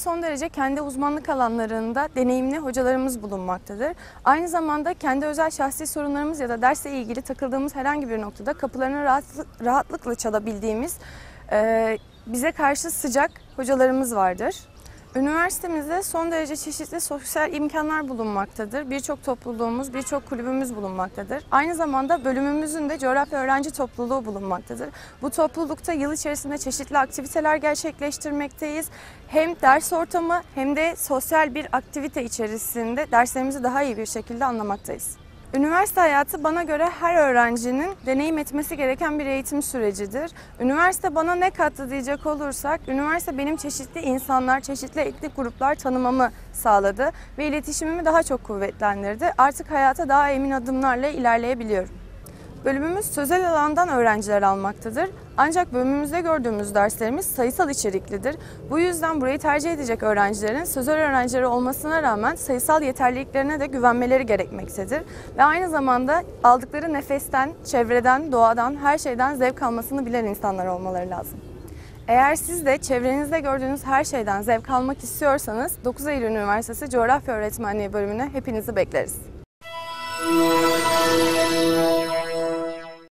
son derece kendi uzmanlık alanlarında deneyimli hocalarımız bulunmaktadır. Aynı zamanda kendi özel şahsi sorunlarımız ya da dersle ilgili takıldığımız herhangi bir noktada kapılarını rahatlı- rahatlıkla çalabildiğimiz bize karşı sıcak hocalarımız vardır. Üniversitemizde son derece çeşitli sosyal imkanlar bulunmaktadır. Birçok topluluğumuz, birçok kulübümüz bulunmaktadır. Aynı zamanda bölümümüzün de coğrafya öğrenci topluluğu bulunmaktadır. Bu toplulukta yıl içerisinde çeşitli aktiviteler gerçekleştirmekteyiz. Hem ders ortamı hem de sosyal bir aktivite içerisinde derslerimizi daha iyi bir şekilde anlamaktayız. Üniversite hayatı bana göre her öğrencinin deneyim etmesi gereken bir eğitim sürecidir. Üniversite bana ne kattı diyecek olursak, üniversite benim çeşitli insanlar, çeşitli etnik gruplar tanımamı sağladı ve iletişimimi daha çok kuvvetlendirdi. Artık hayata daha emin adımlarla ilerleyebiliyorum. Bölümümüz sözel alandan öğrenciler almaktadır. Ancak bölümümüzde gördüğümüz derslerimiz sayısal içeriklidir. Bu yüzden burayı tercih edecek öğrencilerin sözel öğrencileri olmasına rağmen sayısal yeterliliklerine de güvenmeleri gerekmektedir. Ve aynı zamanda aldıkları nefesten, çevreden, doğadan, her şeyden zevk almasını bilen insanlar olmaları lazım. Eğer siz de çevrenizde gördüğünüz her şeyden zevk almak istiyorsanız 9 Eylül Üniversitesi Coğrafya Öğretmenliği bölümüne hepinizi bekleriz.